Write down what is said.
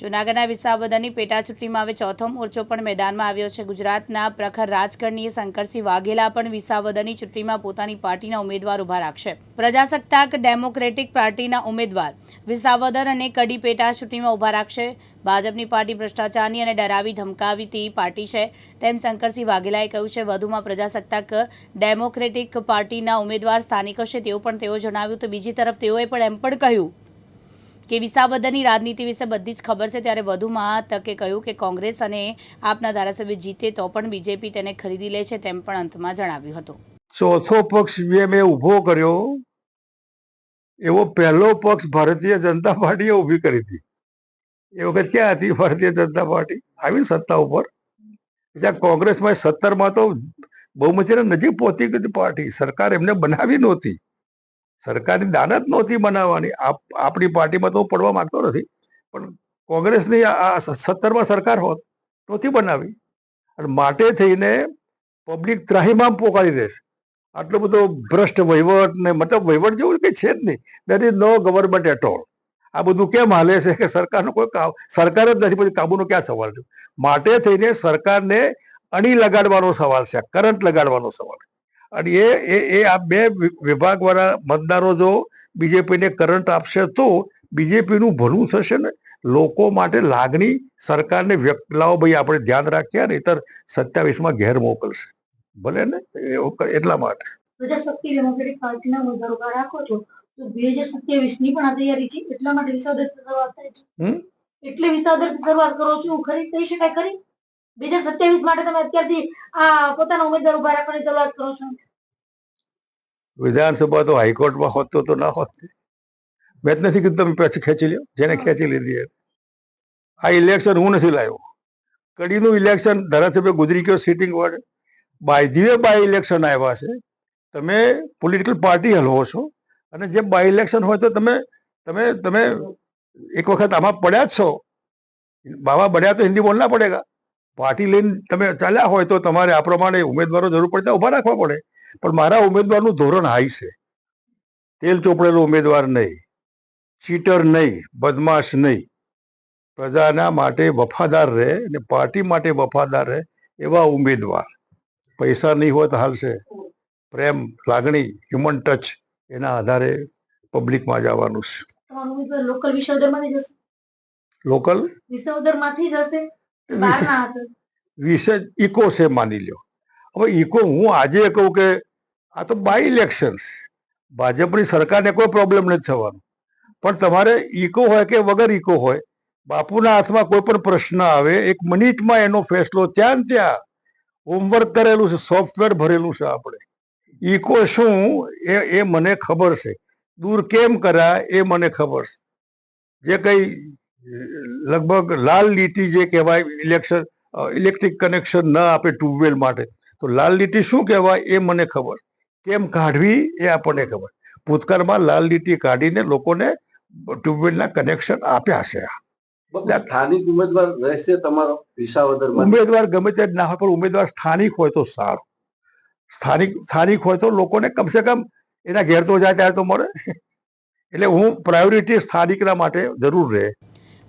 જૂનાગઢના વિસાવદરની પેટા ચૂંટણીમાં હવે ચોથો મોરચો પણ મેદાનમાં આવ્યો છે. ગુજરાતના પ્રખર રાજકારણીય શંકરસિંહ વાઘેલા પણ વિસાવદરની ચૂંટણીમાં પોતાની પાર્ટીના ઉમેદવાર ઊભા રાખશે. પ્રજાસત્તાક ડેમોક્રેટિક પાર્ટીના ઉમેદવાર વિસાવદર અને કડી પેટા ચૂંટણીમાં ઊભા રાખશે. ભાજપની પાર્ટી ભ્રષ્ટાચારની અને ડરાવી ધમકાવીતી પાર્ટી છે. તેમ શંકરસિંહ વાઘેલાએ કહ્યું છે, વધુમાં પ્રજાસત્તાક ડેમોક્રેટિક પાર્ટીના ઉમેદવાર સ્થાનિક હશે તેવું પણ તેઓ જણાવ્યું તો બીજી તરફ તેઓએ પણ એમ પણ કહ્યું કે વિસાવદરની રાજનીતિ વિશે બધી જ ખબર છે. ત્યારે વધુમાં તકે કહ્યું કે કોંગ્રેસ અને આપના ધારાસભ્ય જીતે તો પણ બીજેપી તેને ખરીદી લે છે તેમ પણ અંતમાં જણાવ્યું હતું. ચોથો પક્ષ જે મેં ઊભો કર્યો. એવો પહેલો પક્ષ ભારતીય જનતા પાર્ટીએ ઊભી કરી હતી. એ વખત ક્યાં હતી ભારતીય જનતા પાર્ટી? આવી સત્તા ઉપર. જ્યાં કોંગ્રેસમાં સત્તરમાં તો બહુમતીને નજીક પહોંચી ગઈ પાર્ટી. સરકાર એમને બનાવી નહોતી. સરકારની દાનત નહોતી બનાવવાની. આપ- આપણી પાર્ટીમાં તો પડવા માંગતો નથી, પણ કોંગ્રેસની આ સત્તરમાં સરકાર હોત, નહોતી બનાવી. અને માટે થઈને પબ્લિક ત્રાહીમામ પોકારી દેશે આટલો બધો ભ્રષ્ટ વહીવટ ને મતલબ વહીવટ જેવું કંઈ છે જ નહીં. That is no government at all આ બધું કેમ હાલે છે કે સરકારનો કોઈ કામ, સરકાર જ નથી, પછી કાબુનો ક્યાં સવાલ છે? માટે થઈને સરકારને અણી લગાડવાનો સવાલ છે, કરંટ લગાડવાનો સવાલ અને એ એ આ બે વિભાગવાળા મતદારો જો બીજેપીને કરંટ આપશે તો બીજેપીનું ભલું થશે ને? લોકો માટે લાગણી સરકારને વ્યક્ત લાવો ભાઈ આપણે ધ્યાન રાખીએ નહીતર સત્યાવીસમાં ઘેર મોકલશે. ભલે ને? એટલા માટે. પ્રજાશક્તિ ડેમોક્રેટિક પાર્ટીના ઉમેદવાર રાખો છો તો બે હજાર સત્યાવીસની પણ આ તૈયારી છે એટલા માટે વિસાવદર શરૂઆત થાય છે. એટલે વિસાદર શરૂઆત કરો છો ખરી? કહી શકાય ખરી? બે હજાર સત્યાવીસ માટે તમે અત્યારથી આ પોતાના ઉમેદવાર ઊભા રાખવાની શરૂઆત કરો છો. વિધાનસભા તો હાઈકોર્ટમાં હોત તો ના હોત. મેં જ નથી કીધું તમે પછી ખેંચી લ્યો. જેને ખેંચી લીધી. આ ઇલેક્શન હું નથી લાવ્યો. કડીનું ઇલેક્શન ધારાસભ્ય ગુજરી ગયો sitting ward by the by election આવ્યા છે. તમે પોલિટિકલ પાર્ટી હલવો છો. અને જે બાય ઇલેક્શન હોય તો તમે તમે તમે એક વખત આમાં પડ્યા જ છો. બાવા બન્યા તો હિન્દી બોલના પડેગા. પાર્ટી લઈને તમે ચાલ્યા હોય તો તમારે આ પ્રમાણે ઉમેદવારો જરૂર પડતા ઊભા રાખવા પડે. પણ મારા ઉમેદવારનું ધોરણ હાઈ છે. તેલ ચોપડેલો ઉમેદવાર નહીં. ચીટર નહીં. બદમાશ નહીં. પ્રજાના માટે વફાદાર રહે અને પાર્ટી માટે વફાદાર રહે એવા ઉમેદવાર. પૈસા નહીં હોય તો હાલશે પ્રેમ લાગણી હ્યુમન ટચ એના આધારે પબ્લિકમાં જવાનું છે. લોકલ વિસાવદર જશે. લોકલ વિસાવદર જશે. ના વિશે ઇકો છે માની લ્યો. હવે ઇકો હું આજે કહું કે આ તો બાય ઇલેક્શન્સ ભાજપની સરકારને કોઈ પ્રોબ્લેમ નથી થવાનો. પણ તમારે ઇકો હોય કે વગર ઇકો હોય બાપુના હાથમાં કોઈ પણ પ્રશ્ન આવે એક મિનિટમાં એનો ફેસલો ત્યાં ને ત્યાં હોમવર્ક કરેલું છે સોફ્ટવેર ભરેલું છે આપણે. ઇકો શું? એ એ મને ખબર છે. દૂર કેમ કર્યા? એ મને ખબર છે. જે કઈ લગભગ લાલ લીટી જે કહેવાય ઇલેક્શન ઇલેક્ટ્રિક કનેક્શન ન આપે ટ્યુબવેલ માટે. તો લાલ લીટી શું કહેવાય એ મને ખબર. કેમ કાઢવી એ આપણને ખબર. ભૂતકાળમાં લાલ લીટી કાઢીને લોકોને ટ્યુબવેલના કનેક્શન આપ્યા છે. સ્થાનિક ઉમેદવાર રહેશે તમારો ઉમેદવાર ગમે તે ના હોય પણ ઉમેદવાર સ્થાનિક હોય તો સારું. સ્થાનિક સ્થાનિક હોય તો લોકોને કમસે કમ એના ઘેર તો જાય ત્યારે તો મળે. એટલે હું પ્રાયોરિટી સ્થાનિકના માટે જરૂર રહે.